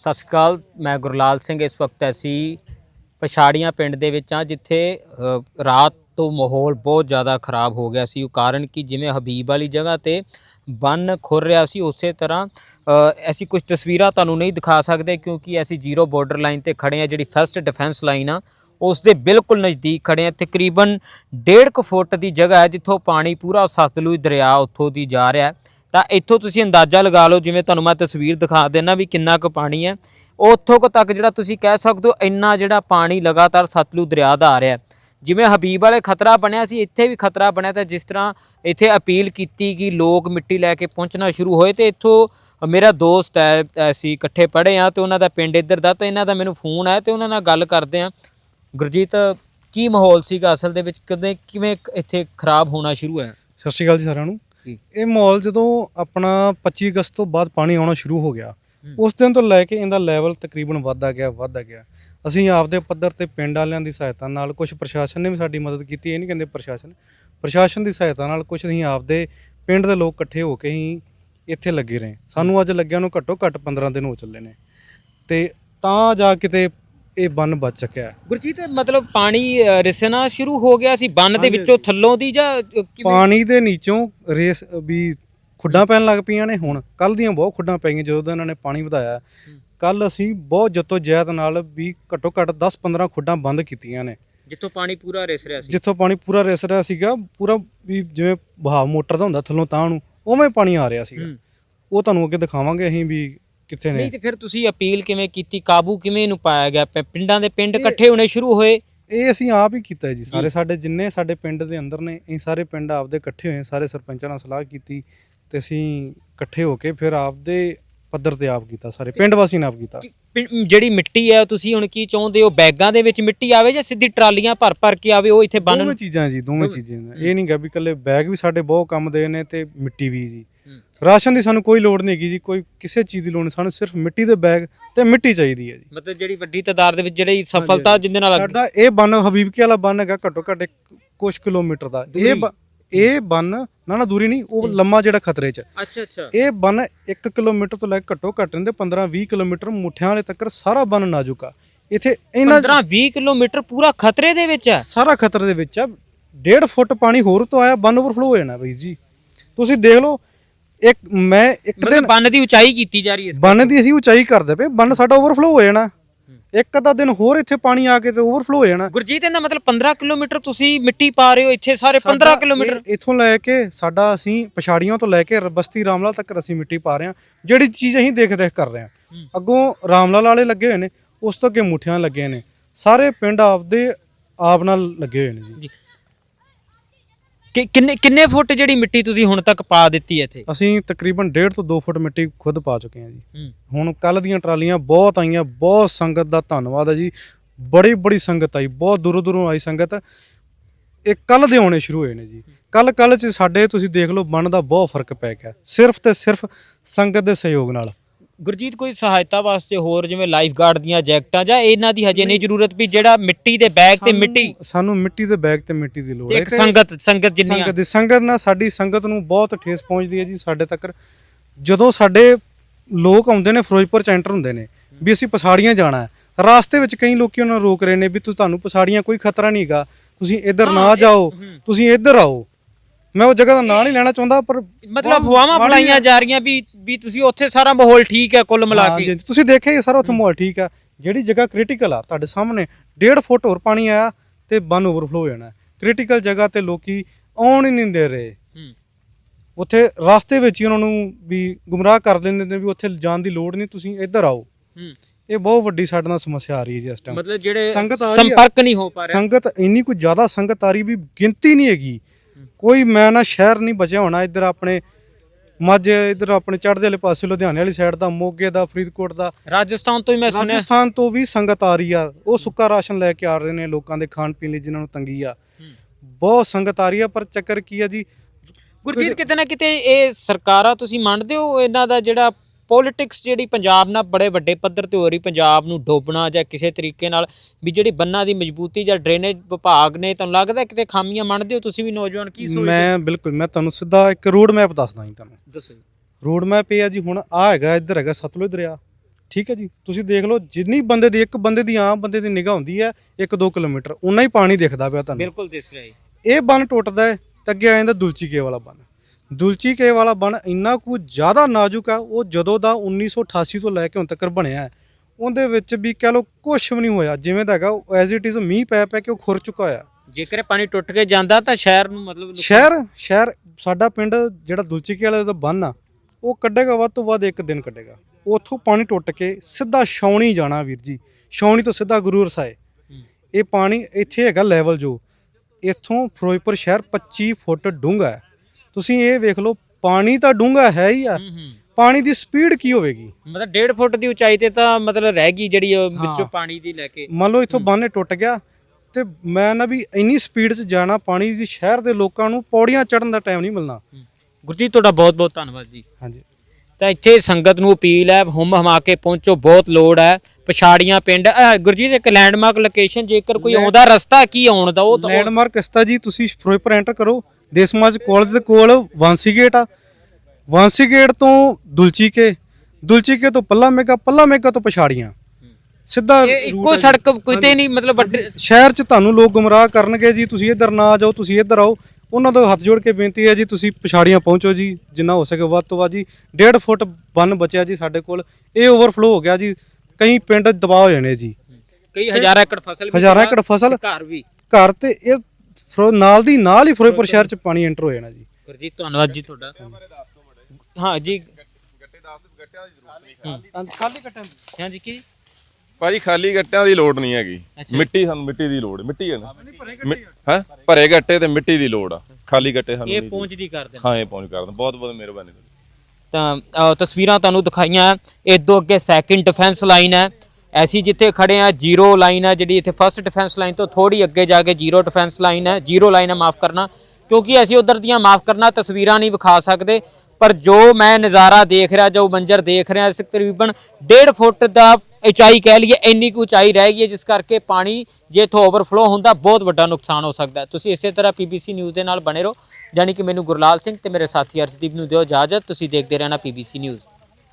ਸਤਿ ਸ਼੍ਰੀ ਅਕਾਲ ਮੈਂ ਗੁਰਲਾਲ ਸਿੰਘ। ਇਸ ਵਕਤ ਅਸੀਂ ਪਛਾੜੀਆਂ ਪਿੰਡ ਦੇ ਵਿੱਚ ਆ ਜਿੱਥੇ ਰਾਤ ਤੋਂ ਮਾਹੌਲ ਬਹੁਤ ਜ਼ਿਆਦਾ ਖਰਾਬ ਹੋ ਗਿਆ ਸੀ। ਉਹ ਕਾਰਨ ਕਿ? ਜਿਵੇਂ ਹਬੀਬ ਵਾਲੀ ਜਗ੍ਹਾ ਤੇ ਬੰਨ ਖੁਰ ਰਿਹਾ ਸੀ ਉਸੇ ਤਰ੍ਹਾਂ ਅ, ਅਸੀਂ ਕੁਝ ਤਸਵੀਰਾਂ ਤੁਹਾਨੂੰ ਨਹੀਂ ਦਿਖਾ ਸਕਦੇ ਕਿਉਂਕਿ ਅਸੀਂ ਜ਼ੀਰੋ ਬਾਰਡਰ ਲਾਈਨ ਤੇ ਖੜੇ ਆ ਜਿਹੜੀ ਫਰਸਟ ਡਿਫੈਂਸ ਲਾਈਨ ਆ ਉਸ ਦੇ ਬਿਲਕੁਲ ਨਜ਼ਦੀਕ ਖੜੇ ਆ ਤਕਰੀਬਨ 1.5 ਫੁੱਟ ਦੀ ਜਗ੍ਹਾ ਹੈ ਜਿੱਥੋਂ ਪਾਣੀ ਪੂਰਾ ਸਤਲੁਜ ਦਰਿਆ ਉੱਥੋਂ ਦੀ ਜਾ ਰਿਹਾ ਹੈ। ਤਾਂ ਇੱਥੋਂ ਤੁਸੀਂ ਅੰਦਾਜ਼ਾ ਲਗਾ ਲਓ, ਜਿਵੇਂ ਤੁਹਾਨੂੰ ਮੈਂ ਤਸਵੀਰ ਦਿਖਾ ਦੇਣਾ ਵੀ ਕਿੰਨਾ ਕੁ ਪਾਣੀ ਹੈ। ਉੱਥੋਂ ਕੁ ਤੱਕ ਜਿਹੜਾ ਤੁਸੀਂ ਕਹਿ ਸਕਦੇ ਹੋ, ਇੰਨਾ ਜਿਹੜਾ ਪਾਣੀ ਲਗਾਤਾਰ ਸਤਲੁਜ ਦਰਿਆ ਦਾ ਆ ਰਿਹਾ ਜਿਵੇਂ ਹਬੀਬ ਵਾਲੇ ਖਤਰਾ ਬਣਿਆ ਸੀ, ਇੱਥੇ ਵੀ ਖਤਰਾ ਬਣਿਆ ਤਾਂ ਜਿਸ ਤਰ੍ਹਾਂ ਇੱਥੇ ਅਪੀਲ ਕੀਤੀ ਕਿ ਲੋਕ ਮਿੱਟੀ ਲੈ ਕੇ ਪਹੁੰਚਣਾ ਸ਼ੁਰੂ ਹੋਏ ਤੇ ਇੱਥੋਂ ਮੇਰਾ ਦੋਸਤ ਹੈ ਅਸੀਂ ਇਕੱਠੇ ਪੜ੍ਹੇ ਆ ਤੇ ਉਹਨਾਂ ਦਾ ਪਿੰਡ ਇੱਧਰ ਦਾ ਤੇ ਇਹਨਾਂ ਦਾ ਮੈਨੂੰ ਫੋਨ ਆਇਆ ਤੇ ਉਹਨਾਂ ਨਾਲ ਗੱਲ ਕਰਦੇ ਆ ਗੁਰਜੀਤ, ਕੀ ਮਾਹੌਲ ਸੀਗਾ ਅਸਲ ਦੇ ਵਿੱਚ? ਕਦੇ ਕਿਵੇਂ ਇੱਥੇ ਖਰਾਬ ਹੋਣਾ ਸ਼ੁਰੂ ਹੋਇਆ? ਸਤਿ ਸ਼੍ਰੀ ਅਕਾਲ ਜੀ ਸਾਰਿਆਂ ਨੂੰ। ਇਹ ਮਾਹੌਲ ਜਦੋਂ ਆਪਣਾ 25 ਅਗਸਤ ਤੋਂ ਬਾਅਦ ਪਾਣੀ ਆਉਣਾ ਸ਼ੁਰੂ ਹੋ ਗਿਆ। ਉਸ ਦਿਨ ਤੋਂ ਲੈ ਕੇ ਇਹਦਾ ਲੈਵਲ ਤਕਰੀਬਨ ਵੱਧਦਾ ਗਿਆ ਵੱਧਦਾ ਗਿਆ। ਅਸੀਂ ਆਪਦੇ ਪੱਧਰ ਤੇ ਪਿੰਡ ਵਾਲਿਆਂ ਦੀ ਸਹਾਇਤਾ ਨਾਲ ਕੁਝ ਪ੍ਰਸ਼ਾਸਨ ਨੇ ਵੀ ਸਾਡੀ ਮਦਦ ਕੀਤੀ ਇਹ ਨਹੀਂ ਕਹਿੰਦੇ ਪ੍ਰਸ਼ਾਸਨ। ਪ੍ਰਸ਼ਾਸਨ ਦੀ ਸਹਾਇਤਾ ਨਾਲ ਕੁਝ ਅਸੀਂ ਆਪਦੇ ਪਿੰਡ ਦੇ ਲੋਕ ਇਕੱਠੇ ਹੋ ਕੇ ਹੀ ਇੱਥੇ ਲੱਗੇ ਰਹੇ। ਸਾਨੂੰ ਅੱਜ ਲੱਗਿਆ ਨੂੰ ਘੱਟੋ ਘੱਟ 15 ਦਿਨ ਹੋ ਚੱਲੇ ਨੇ। ਤੇ ਤਾਂ ਜਾ ਕਿਤੇ ਇਹ ਬੰਨ ਬਚ ਸਕਿਆ। ਗੁਰਜੀਤ ਮਤਲਬ ਪਾਣੀ ਅ, ਰਿਸਣਾ ਸ਼ੁਰੂ ਹੋ ਗਿਆ ਸੀ ਬੰਨ ਦੇ ਹਾਂਜੀ, ਵਿੱਚੋਂ ਥੱਲੋਂ ਦੀ ਜਾਂ ਅ, ਕਿਵੇਂ? ਪਾਣੀ ਦੇ ਨੀਚੋਂ ਰੇਸ ਵੀ ਖੁੱਡਾਂ ਪੈਣ ਲੱਗ ਪਈਆਂ ਨੇ ਹੁਣ। ਕੱਲ ਦੀਆਂ ਬਹੁਤ ਖੁੱਡਾਂ ਪੈ ਗਈਆਂ ਜਦੋਂ ਦਾ ਇਹਨਾਂ ਨੇ ਪਾਣੀ ਵਧਾਇਆ। ਕੱਲ ਅਸੀਂ ਬਹੁਤ ਜੱਤੋ ਜਹਿਦ ਨਾਲ ਵੀ ਘੱਟੋ ਘੱਟ 10-15 ਖੁੱਡਾਂ ਬੰਦ ਕੀਤੀਆਂ ਨੇ। ਜਿੱਥੋਂ ਪਾਣੀ ਪੂਰਾ ਰਿਸ ਰਿਹਾ ਸੀ। ਜਿੱਥੋਂ ਪਾਣੀ ਪੂਰਾ ਰਿਸ ਰਿਹਾ ਸੀਗਾ ਪੂਰਾ ਵੀ ਜਿਵੇਂ ਬਹਾਵ ਮੋਟਰ ਦਾ ਹੁੰਦਾ ਥੱਲੋਂ ਤਾਂ ਨੂੰ ਉਵੇਂ ਪਾਣੀ ਆ ਰਿਹਾ ਸੀਗਾ। ਹੂੰ। ਉਹ ਤੁਹਾਨੂੰ ਅੱਗੇ ਦਿਖਾਵਾਂਗੇ ਅਸੀਂ ਵੀ ਕਿੱਥੇ ਨਹੀਂ ਨੇ ਤੇ ਫਿਰ ਤੁਸੀਂ ਅਪੀਲ ਕਿਵੇਂ ਕੀਤੀ? ਕਾਬੂ ਕਿਵੇਂ ਇਹਨੂੰ ਪਾਇਆ ਗਿਆ? ਪ- ਪਿੰਡਾਂ ਦੇ ਪਿੰਡ ਇਕੱਠੇ ਹੋਣੇ ਸ਼ੁਰੂ ਹੋਏ। ਇਹ ਅਸੀਂ ਆਪ ਹੀ ਕੀਤਾ ਜੀ। ਸਾਰੇ ਸਾਡੇ ਜਿੰਨੇ ਸਾਡੇ ਪਿੰਡ ਦੇ ਅੰਦਰ ਨੇ ਅਸੀਂ ਸਾਰੇ ਪਿੰਡ ਆਪਦੇ ਇਕੱਠੇ ਹੋਏ ਸਾਰੇ ਸਰਪੰਚਾਂ ਨਾਲ ਸਲਾਹ ਕੀਤੀ ਤੇ ਅਸੀਂ ਇਕੱਠੇ ਹੋ ਕੇ ਫਿਰ ਆਪਦੇ ਪੱਧਰ ਤੇ ਆਪ ਕੀਤਾ ਸਾਰੇ ਪਿੰਡ ਵਾਸੀ ਨੇ ਆਪ ਕੀਤਾ। ਕਿ ਪਿੰ- ਜਿਹੜੀ ਮਿੱਟੀ ਹੈ ਤੁਸੀਂ ਹੁਣ ਕੀ ਚਾਹੁੰਦੇ ਹੋ? ਬੈਗਾਂ ਦੇ ਵਿੱਚ ਮਿੱਟੀ ਆਵੇ ਜਾਂ ਸਿੱਧੀ ਟਰਾਲੀਆਂ ਭਰ ਭਰ ਕੇ ਆਵੇ ਉਹ ਇੱਥੇ ਬੰਨ ਦੋਵੇਂ ਚੀਜ਼ਾਂ ਜੀ ਦੋਵੇਂ ਦੋਵੇਂ- ਚੀਜ਼ਾਂ ਨੇ। ਇਹ ਨਹੀਂ ਗਾ ਵੀ ਇਕੱਲੇ ਬੈਗ ਵੀ ਸਾਡੇ ਬਹੁਤ ਕੰਮ ਦੇ ਨੇ ਤੇ ਮਿੱਟੀ ਵੀ ਜੀ। ਰਾਸ਼ਨ ਦੀ ਸਾਨੂੰ ਕੋਈ ਲੋੜ ਨਹੀਂ ਹੈਗੀ ਜੀ ਕੋਈ ਕਿਸੇ ਚੀਜ਼ ਦੀ ਲੋੜ ਨਹੀਂ। ਸਾਨੂੰ ਸਿਰਫ ਮਿੱਟੀ ਦੇ ਬੈਗ ਤੇ ਮਿੱਟੀ ਚਾਹੀਦੀ ਹੈ ਜੀ। ਮਤਲਬ ਜਿਹੜੀ ਵੱਡੀ ਤਾਦਾਦ ਦੇ ਵਿੱਚ ਜਿਹੜੀ ਸਫਲਤਾ ਜਿੰਦੇ ਨਾਲ ਸਾਡਾ ਇਹ ਬੰਨ ਹਬੀਬਕੀ ਵਾਲਾ ਬੰਨ ਹੈਗਾ ਘੱਟੋ ਘੱਟ ਇੱਕ ਕੁਝ ਕਿਲੋਮੀਟਰ ਦਾ। ਇਹ। ਬ- ਇਹ ਬੰਨ ਨਾ ਨਾ ਦੂਰੀ ਨਹੀਂ ਉਹ ਲੰਮਾ ਜਿਹੜਾ ਖਤਰੇ 'ਚ। ਅੱਛਾ ਅੱਛਾ। ਇਹ ਬੰਨ 1 ਕਿਲੋਮੀਟਰ ਤੋਂ ਲੈ ਕੇ ਘੱਟੋ ਘੱਟ ਇਹਦੇ 15 20 ਕਿਲੋਮੀਟਰ ਮੁੱਠਿਆਂ ਵਾਲੇ ਤੱਕ ਸਾਰਾ ਬੰਨ ਨਾਜ਼ੁਕ ਆ। ਇੱਥੇ ਇਹਨਾਂ 15 20 ਕਿਲੋਮੀਟਰ ਪੂਰਾ ਖਤਰੇ ਦੇ ਵਿੱਚ ਹੈ ਸਾਰਾ ਖਤਰੇ ਦੇ ਵਿੱਚ ਆ। 1.5 ਫੁੱਟ ਪਾਣੀ ਹੋਰ ਤੋਂ ਆਇਆ ਬੰਨ ਓਵਰਫਲੋ ਹੋ ਜਾਣਾ ਬਈ ਜੀ। ਤੁਸੀਂ ਦੇਖ ਲਓ ਇੱਕ ਮੈਂ ਇੱਕ ਮਤਲਬ ਦਿਨ ਬੰਨ ਦੀ ਉਚਾਈ ਕੀਤੀ ਜਾ ਰਹੀ ਹੈ ਇਸ ਬੰਨ ਦੀ ਅਸੀਂ ਉਚਾਈ ਕਰਦੇ ਪਏ ਬੰਨ ਸਾਡਾ ਓਵਰਫਲੋ ਹੋ ਜਾਣਾ। ਇੱਕ ਅੱਧਾ ਦਿਨ ਹੋਰ ਇੱਥੇ ਪਾਣੀ ਆ ਕੇ ਤੇ ਓਵਰਫਲੋ ਹੋ ਜਾਣਾ। ਗੁਰਜੀਤ ਇਹਦਾ ਮਤਲਬ 15 ਕਿਲੋਮੀਟਰ ਤੁਸੀਂ ਮਿੱਟੀ ਪਾ ਰਹੇ ਹੋ ਇੱਥੇ ਸਾਰੇ 15 ਸਾਡਾ ਕਿਲੋਮੀਟਰ। ਇਹ- ਇੱਥੋਂ ਲੈ ਕੇ ਸਾਡਾ ਅਸੀਂ ਪਛਾੜੀਆਂ ਤੋਂ ਲੈ ਕੇ ਬਸਤੀ ਰਾਮਲਾਲ ਤੱਕ ਅਸੀਂ ਮਿੱਟੀ ਪਾ ਰਹੇ ਹਾਂ। ਜਿਹੜੀ ਚੀਜ਼ ਅਸੀਂ ਦੇਖ ਦੇਖ ਕਰ ਰਹੇ ਹਾਂ। ਹੂੰ। ਅੱਗੋਂ ਰਾਮਲਾਲ ਵਾਲੇ ਲੱਗੇ ਹੋਏ ਨੇ ਉਸ ਤੋਂ ਅੱਗੇ ਮੁੱਠਿਆਂ ਲੱਗੇ ਨੇ। ਸਾਰੇ ਪਿੰਡ ਆਪਦੇ ਆਪ ਨਾਲ ਲੱਗੇ ਹੋਏ ਨੇ ਜੀ। ਜੀ। ਕਿ ਕਿੰਨੇ ਕਿੰਨੇ ਫੁੱਟ ਜਿਹੜੀ ਮਿੱਟੀ ਤੁਸੀਂ ਹੁਣ ਤੱਕ ਪਾ ਦਿੱਤੀ ਹੈ ਇੱਥੇ? ਅਸੀਂ ਤਕਰੀਬਨ 1.5 ਤੋਂ 2 ਫੁੱਟ ਮਿੱਟੀ ਖੁਦ ਪਾ ਚੁੱਕੇ ਹਾਂ ਜੀ। ਹੂੰ। ਹੁਣ ਕੱਲ ਦੀਆਂ ਟਰਾਲੀਆਂ ਬਹੁਤ ਆਈਆਂ ਬਹੁਤ ਸੰਗਤ ਦਾ ਧੰਨਵਾਦ ਹੈ ਜੀ। ਬੜੀ ਬੜੀ ਸੰਗਤ ਆਈ ਬਹੁਤ ਦੂਰੋਂ ਦੂਰੋਂ ਆਈ ਸੰਗਤ। ਇਹ ਕੱਲ ਦੇ ਆਉਣੇ ਸ਼ੁਰੂ ਹੋਏ ਨੇ ਜੀ। ਕੱਲ ਕੱਲ ਚ ਸਾਡੇ ਤੁਸੀਂ ਦੇਖ ਲਓ ਮਨ ਦਾ ਬਹੁਤ ਫ਼ਰਕ ਪੈ ਗਿਆ। ਸਿਰਫ ਤੇ ਸਿਰਫ ਸੰਗਤ ਦੇ ਸਹਿਯੋਗ ਨਾਲ। ਗੁਰਜੀਤ ਕੋਈ ਸਹਾਇਤਾ ਵਾਸਤੇ ਹੋਰ ਜਿਵੇਂ ਲਾਈਫ ਗਾਰਡ ਦੀਆਂ ਜੈਕਟਾਂ ਜਾਂ ਇਹਨਾਂ ਦੀ ਹਜੇ ਨਹੀਂ ਜ਼ਰੂਰਤ ਵੀ ਜਿਹੜਾ ਮਿੱਟੀ ਦੇ ਬੈਗ ਤੇ ਮਿੱਟੀ? ਸਾਨੂੰ ਮਿੱਟੀ ਦੇ ਬੈਗ ਤੇ ਮਿੱਟੀ ਦੀ ਲੋੜ ਹੈ। ਇੱਕ ਸੰਗਤ ਸੰਗਤ ਜਿੰਨੀਆਂ ਸੰਗਤ ਦੀ ਸੰਗਤ ਨਾਲ ਸਾਡੀ ਸੰਗਤ ਨੂੰ ਬਹੁਤ ਠੇਸ ਪਹੁੰਚਦੀ ਹੈ ਜੀ ਸਾਡੇ ਤੱਕ। ਜਦੋਂ ਸਾਡੇ ਲੋਕ ਆਉਂਦੇ ਨੇ ਫਿਰੋਜ਼ਪੁਰ ਚ ਐਂਟਰ ਹੁੰਦੇ ਨੇ ਵੀ ਅਸੀਂ ਪਛਾੜੀਆਂ ਜਾਣਾ ਹੈ। ਰਾਸਤੇ ਵਿੱਚ ਕਈ ਲੋਕੀ ਉਹਨਾਂ ਨੂੰ ਰੋਕ ਰਹੇ ਨੇ ਵੀ ਤੁਹਾਨੂੰ ਪਛਾੜੀਆਂ ਕੋਈ ਖਤਰਾ ਨਹੀਂ ਹੈਗਾ। ਤੁਸੀਂ ਇੱਧਰ ਨਾ ਜਾਓ। ਤੁਸੀਂ ਇੱਧਰ ਆਓ। ਮੈਂ ਉਹ ਜਗ੍ਹਾ ਦਾ ਨਾਂ ਨਹੀਂ ਲੈਣਾ ਚਾਹੁੰਦਾ ਪਰ ਮਤਲਬ ਹਵਾਵਾਂ ਮਾੜੀ ਫਲਾਈਆਂ। ਜਾ ਰਹੀਆਂ ਵੀ ਵੀ ਤੁਸੀਂ ਉੱਥੇ ਸਾਰਾ ਮਾਹੌਲ ਠੀਕ ਹੈ ਕੁੱਲ ਮਿਲਾ ਕੇ ਤੁਸੀਂ ਦੇਖਿਆ ਹੀ ਸਾਰਾ ਉੱਥੇ ਮਾਹੌਲ ਠੀਕ ਆ ਜਿਹੜੀ ਜਗ੍ਹਾ ਕ੍ਰਿਟੀਕਲ ਆ ਤੁਹਾਡੇ ਸਾਹਮਣੇ 1.5 ਫੁੱਟ ਹੋਰ ਪਾਣੀ ਆਇਆ ਤੇ ਬੰਨ ਓਵਰਫਲੋ ਹੋ ਜਾਣਾ ਕ੍ਰਿਟੀਕਲ ਜਗ੍ਹਾ ਤੇ ਲੋਕੀ ਆਉਣ ਹੀ ਨਹੀਂ ਦੇ ਰਹੇ ਹੂੰ। ਉੱਥੇ ਰਸਤੇ ਵਿੱਚ ਹੀ ਉਹਨਾਂ ਨੂੰ ਵੀ ਗੁੰਮਰਾਹ ਕਰ ਦਿੰਦੇ ਨੇ ਵੀ ਉੱਥੇ ਜਾਣ ਦੀ ਲੋੜ ਨਹੀਂ ਤੁਸੀਂ ਇੱਧਰ ਆਓ ਹੂੰ। ਇਹ ਬਹੁਤ ਵੱਡੀ ਸਾਡੇ ਨਾਲ ਸਮੱਸਿਆ ਆ ਰਹੀ ਹੈ ਜੀ ਇਸ ਟਾਈਮ ਮਤਲਬ ਜਿਹੜੇ ਸੰਗਤ ਆ ਰਹੀ ਆ। ਸੰਪਰਕ ਨਹੀਂ ਹੋ ਪਾ ਰਿਹਾ ਸੰਗਤ ਇੰਨੀ ਕੁ ਜ਼ਿਆਦਾ ਸੰਗਤ ਆ ਰਹੀ ਵੀ ਗਿਣਤੀ ਨਹੀਂ ਹੈਗੀ ਕੋਈ ਮੈਂ ਨਾ ਸ਼ਹਿਰ ਨਹੀਂ ਬਚਿਆ ਹੋਣਾ ਇੱਧਰ ਆਪਣੇ ਮਾਝੇ ਇੱਧਰ ਆਪਣੇ ਚੜ੍ਹਦੇ ਵਾਲੇ ਪਾਸੇ ਲੁਧਿਆਣੇ ਵਾਲੀ ਸਾਈਡ ਦਾ ਮੋਗੇ ਦਾ ਫਰੀਦਕੋਟ ਦਾ। ਰਾਜਸਥਾਨ ਤੋਂ ਹੀ ਮੈਂ ਸੁਣਿਆ। ਰਾਜਸਥਾਨ ਤੋਂ ਵੀ ਸੰਗਤ ਆ ਰਹੀ ਆ। ਉਹ ਸੁੱਕਾ ਰਾਸ਼ਨ ਲੈ ਕੇ ਆ ਰਹੇ ਨੇ ਲੋਕਾਂ ਦੇ ਖਾਣ ਪੀਣ ਲਈ ਜਿਨ੍ਹਾਂ ਨੂੰ ਤੰਗੀ ਆ। ਬਹੁਤ ਸੰਗਤ ਆ ਰਹੀ ਆ ਪਰ ਚੱਕਰ ਕੀ ਆ ਜੀ? ਗੁਰਜੀਤ ਕਿਤੇ ਨਾ ਕਿਤੇ ਇਹ ਸਰਕਾਰਾਂ ਤੁਸੀਂ ਮੰਨਦੇ ਹੋ ਇਹਨਾਂ ਦਾ ਜਿਹੜਾ ਪੋਲਿਟਿਕਸ ਜਿਹੜੀ ਪੰਜਾਬ ਨਾਲ ਬੜੇ ਵੱਡੇ ਪੱਧਰ ਤੇ ਹੋ ਰਹੀ ਪੰਜਾਬ ਨੂੰ ਡੋਬਣਾ ਜਾਂ ਕਿਸੇ ਤਰੀਕੇ ਨਾਲ ਵੀ ਜਿਹੜੀ ਬੰਨਾਂ ਦੀ ਮਜ਼ਬੂਤੀ ਜਾਂ ਡਰੇਨੇਜ ਵਿਭਾਗ ਨੇ ਤੁਹਾਨੂੰ ਲੱਗਦਾ ਕਿਤੇ ਖਾਮੀਆਂ ਮੰਨਦੇ ਹੋ ਤੁਸੀਂ ਵੀ ਨੌਜਵਾਨ ਕੀ ਸੋਚਦੇ ਮੈਂ ਬਿਲਕੁਲ ਮੈਂ ਤੁਹਾਨੂੰ ਸਿੱਧਾ ਇੱਕ ਰੋਡ ਮੈਪ ਦੱਸਦਾ ਜੀ ਤੁਹਾਨੂੰ। ਦੱਸੋ ਰੋਡ ਮੈਪ ਇਹ ਆ ਜੀ ਹੁਣ ਆ ਹੈਗਾ ਇੱਧਰ ਹੈਗਾ ਸਤਲੁਜ ਦਰਿਆ। ਠੀਕ ਹੈ ਜੀ ਤੁਸੀਂ ਦੇਖ ਲਓ ਜਿੰਨੀ ਬੰਦੇ ਦੀ ਇੱਕ ਬੰਦੇ ਦੀ ਆਮ ਬੰਦੇ ਦੀ ਨਿਗਾਹ ਹੁੰਦੀ ਹੈ 1-2 ਕਿਲੋਮੀਟਰ ਉਨਾ ਹੀ ਪਾਣੀ ਦਿਖਦਾ ਪਿਆ ਤੁਹਾਨੂੰ। ਬਿਲਕੁਲ ਦਿਸ ਰਿਹਾ ਹੈ ਇਹ ਬੰਨ ਟੁੱਟਦਾ ਹੈ ਤਾਂ ਅੱਗੇ ਆ ਜਾਂਦਾ ਦੁਲਚੀਕੇ ਵਾਲਾ ਬੰਨ। ਦੁਲਚੀਕੇ ਵਾਲਾ ਬੰਨ ਇੰਨਾ ਕੁ ਜ਼ਿਆਦਾ ਨਾਜ਼ੁਕ ਹੈ ਉਹ ਜਦੋਂ ਦਾ 1988 ਤੋਂ ਲੈ ਕੇ ਹੁਣ ਤੱਕ ਬਣਿਆ ਹੈ ਉਹਦੇ ਵਿੱਚ ਵੀ ਕਹਿ ਲਓ ਕੁਝ ਵੀ ਨਹੀਂ ਹੋਇਆ ਜਿਵੇਂ ਦਾ ਹੈਗਾ ਐਜ਼ ਇਟ ਇਜ਼ ਮੀਂਹ ਪੈ ਪੈ ਕੇ ਉਹ ਖੁਰ ਚੁੱਕਾ ਹੋਇਆ। ਜੇਕਰ ਇਹ ਪਾਣੀ ਟੁੱਟ ਕੇ ਜਾਂਦਾ ਤਾਂ ਸ਼ਹਿਰ ਨੂੰ ਮਤਲਬ ਸ਼ਹਿਰ ਸ਼ਹਿਰ ਸਾਡਾ ਪਿੰਡ ਜਿਹੜਾ ਦੁਲਚੀਕੇ ਵਾਲੇ ਦਾ ਬੰਨ ਆ ਉਹ ਕੱਢੇਗਾ ਵੱਧ ਤੋਂ ਵੱਧ ਇੱਕ ਦਿਨ ਕੱਢੇਗਾ। ਉੱਥੋਂ ਪਾਣੀ ਟੁੱਟ ਕੇ ਸਿੱਧਾ ਛਾਉਣੀ ਜਾਣਾ ਵੀਰ ਜੀ ਛਾਉਣੀ ਤੋਂ ਸਿੱਧਾ ਗੁਰੂ ਰਸਾਏ ਹੂੰ। ਇਹ ਪਾਣੀ ਇੱਥੇ ਹੈਗਾ ਲੈਵਲ ਜੋ ਇੱਥੋਂ ਫਿਰੋਜ਼ਪੁਰ ਸ਼ਹਿਰ 25 ਫੁੱਟ ਡੂੰਘਾ ਹੈ। ਤੁਸੀਂ ਇਹ ਵੇਖ ਲਓ ਪਾਣੀ ਤਾਂ ਡੂੰਘਾ ਹੈ ਹੀ ਆ। ਪਾਣੀ ਦੀ ਸਪੀਡ ਕੀ ਹੋਵੇਗੀ? ਮਤਲਬ 1.5 ਫੁੱਟ ਦੀ ਉਚਾਈ ਤੇ ਤਾਂ ਮਤਲਬ ਰਹਿ ਗਈ ਜਿਹੜੀ ਉਹ ਵਿੱਚੋਂ। ਪਾਣੀ ਦੀ ਲੈ ਕੇ। ਮੰਨ ਲਓ ਇੱਥੋਂ ਬੰਨ ਟੁੱਟ ਗਿਆ ਤੇ ਮੈਂ ਨਾ ਵੀ ਇੰਨੀ ਸਪੀਡ 'ਚ ਜਾਣਾ ਪਾਣੀ ਦੀ ਸ਼ਹਿਰ ਦੇ ਲੋਕਾਂ ਨੂੰ ਪੌੜੀਆਂ ਚੜਨ ਦਾ ਟਾਈਮ ਨਹੀਂ ਮਿਲਣਾ। ਗੁਰਜੀਤ ਤੁਹਾਡਾ ਬਹੁਤ ਬਹੁਤ ਧੰਨਵਾਦ ਜੀ। ਹਾਂਜੀ। ਤਾਂ ਇੱਥੇ ਸੰਗਤ ਨੂੰ ਅਪੀਲ ਹੈ ਹੁਮ ਹਮਾ ਕੇ ਪਹੁੰਚੋ ਬਹੁਤ ਲੋੜ ਹੈ। ਪਛਾੜੀਆਂ ਪਿੰਡ ਗੁਰਜੀਤ ਇੱਕ ਲੈਂਡਮਾਰਕ ਲੋਕੇਸ਼ਨ ਜੇਕਰ ਕੋਈ ਆਉਂਦਾ ਰਸਤਾ ਕੀ ਆਉਣ ਦਾ ਉਹ ਲੈਂਡਮਾਰਕ ਇਸਤਾ ਜੀ ਤੁਸੀਂ ਫਿਰੋਜ਼ਪੁਰ ਐਂਟਰ ਕਰੋ। ਦੇਸਮਾਜ ਕਾਲਜ ਦੇ ਕੋਲ ਵਾਂਸੀ ਗੇਟ ਆ। ਵਾਂਸੀ ਗੇਟ ਤੋਂ ਦੁਲਚੀਕੇ ਦੁਲਚੀਕੇ ਤੋਂ ਪੱਲਾ ਮੇਗਾ ਪੱਲਾ ਮੇਗਾ ਤੋਂ ਪਛਾੜੀਆਂ। ਸਿੱਧਾ ਇਹ ਇੱਕੋ ਸੜਕ ਕਿਤੇ ਨਹੀਂ ਮਤਲਬ ਵੱਡੇ ਸ਼ਹਿਰ 'ਚ ਤੁਹਾਨੂੰ ਲੋਕ ਗੁੰਮਰਾਹ ਕਰਨਗੇ ਜੀ ਤੁਸੀਂ ਇੱਧਰ ਨਾ ਜਾਓ ਤੁਸੀਂ ਇੱਧਰ ਆਓ। ਉਹਨਾਂ ਤੋਂ ਹੱਥ ਜੋੜ ਕੇ ਬੇਨਤੀ ਹੈ ਜੀ ਤੁਸੀਂ ਪਛਾੜੀਆਂ ਪਹੁੰਚੋ ਜੀ ਜਿੰਨਾ ਹੋ ਸਕੇ ਵੱਧ ਤੋਂ ਵੱਧ ਜੀ। 1.5 ਫੁੱਟ ਬੰਨ ਬਚਿਆ ਜੀ ਸਾਡੇ ਕੋਲ। ਇਹ ਓਵਰਫਲੋ ਹੋ ਗਿਆ ਜੀ। ਕਈ ਪਿੰਡ ਦਬਾਅ ਹੋ ਜਾਣੇ ਜੀ। ਕਈ ਹਜ਼ਾਰਾਂ ਏਕੜ ਫਸਲ ਵੀ ਹਜ਼ਾਰਾਂ ਏਕੜ ਫਸਲ। ਘਰ ਵੀ। ਘਰ ਤੇ ਇਹ ਫਿਰੋ- ਨਾਲ ਦੀ ਨਾਲ ਹੀ ਫਿਰੋਜ਼ਪੁਰ ਸ਼ਹਿਰ 'ਚ ਪਾਣੀ ਐਂਟਰ ਹੋ ਜਾਣਾ ਜੀ। ਗੁਰਜੀਤ ਧੰਨਵਾਦ ਜੀ ਤੁਹਾਡਾ। ਹਾਂ ਜੀ। ਖਾਲੀ ਕੱਟਣ ਹਾਂ ਜੀ ਕੀ? ਭਾਜੀ ਖਾਲੀ ਗੱਟਿਆਂ ਦੀ ਲੋੜ ਨਹੀਂ ਹੈਗੀ। ਮਿੱਟੀ ਸਾਨੂੰ ਮਿੱਟੀ ਦੀ ਲੋੜ ਹੈ ਮਿੱਟੀ ਹੈ ਨਾ। ਹੈ ਭਰੇ ਗੱਟੇ ਤੇ ਮਿੱਟੀ ਦੀ ਲੋੜ ਆ। ਖਾਲੀ ਗੱਟੇ ਸਾਨੂੰ ਇਹ ਪਹੁੰਚਦੀ ਕਰ ਦੇਣ। ਹਾਂ ਇਹ ਪਹੁੰਚ ਕਰ ਦਿੰਦਾ ਬਹੁਤ ਬਹੁਤ ਮਿਹਰਬਾਨੀ ਤੁਹਾਡੀ। ਤਾਂ ਤਸਵੀਰਾਂ ਤੁਹਾਨੂੰ ਦਿਖਾਈਆਂ। ਇਹ ਤੋਂ ਅੱਗੇ ਸੈਕਿੰਡ ਡਿਫੈਂਸ ਲਾਈਨ ਹੈ। ਐਸੀ ਜਿੱਥੇ ਖੜੇ ਆ, ਜ਼ੀਰੋ ਲਾਈਨ ਆ ਜਿਹੜੀ ਇੱਥੇ ਫਰਸਟ ਡਿਫੈਂਸ ਲਾਈਨ ਤੋਂ ਥੋੜੀ ਅੱਗੇ ਜਾ ਕੇ ਜ਼ੀਰੋ ਡਿਫੈਂਸ ਲਾਈਨ ਹੈ, ਜ਼ੀਰੋ ਲਾਈਨ ਹੈ ਮਾਫ ਕਰਨਾ, ਕਿਉਂਕਿ ਅਸੀਂ ਉਧਰ ਦੀਆਂ ਮਾਫ ਕਰਨਾ ਤਸਵੀਰਾਂ ਨਹੀਂ ਵਿਖਾ ਸਕਦੇ, ਪਰ ਜੋ ਮੈਂ ਨਜ਼ਾਰਾ ਦੇਖ ਰਿਹਾ, ਜੋ ਮੰਜ਼ਰ ਦੇਖ ਰਿਹਾ, ਇਸ ਤਕਰੀਬਨ 1.5 ਫੁੱਟ ਦਾ ਉਚਾਈ ਕਹਿ ਲਈਏ, ਇੰਨੀ ਕੁ ਉਚਾਈ ਰਹਿ ਗਈ ਹੈ, ਜਿਸ ਕਰਕੇ ਪਾਣੀ ਜੇ ਇੱਥੋਂ ਓਵਰਫਲੋ ਹੁੰਦਾ, ਬਹੁਤ ਵੱਡਾ ਨੁਕਸਾਨ ਹੋ ਸਕਦਾ ਤੁਸੀਂ ਇਸੇ ਤਰ੍ਹਾਂ ਪੀਬੀਸੀ ਨਿਊਜ਼ ਦੇ ਨਾਲ ਬਣੇ ਰਹੋ ਜਾਨੀ ਕਿ ਮੈਨੂੰ ਗੁਰਲਾਲ ਸਿੰਘ ਤੇ ਮੇਰੇ ਸਾਥੀ ਅਰਸ਼ਦੀਪ ਨੂੰ ਦਿਓ ਇਜਾਜ਼ਤ, ਤੁਸੀਂ ਦੇਖਦੇ ਰਹਿਣਾ ਪੀਬੀਸੀ ਨਿਊਜ਼